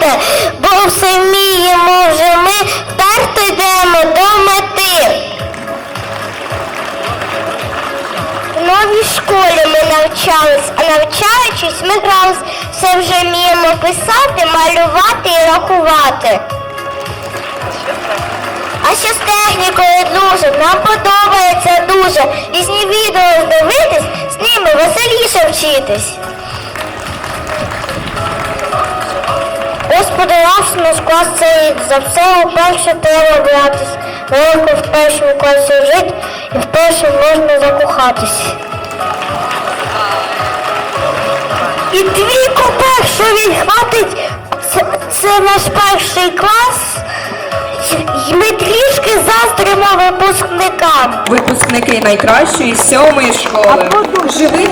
вперте, бо все вміємо вже ми, вперто йдемо до мети. В новій школі ми навчались, а навчаючись, ми грались, все вже вміємо писати, малювати і рахувати. А ще з технікою дуже, нам подобається дуже. Різні відео дивитись, з ними веселіше вчитись. Господи, наш наш клас це за все вперше треба братись. Легко в першому класі жити і вперше можна закохатись. І двійку першу відхватить, це, це наш перший клас. І ми трішки заздримо випускникам. Випускники найкращої сьомої школи. Живий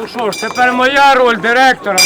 Ну що ж, тепер моя роль директора.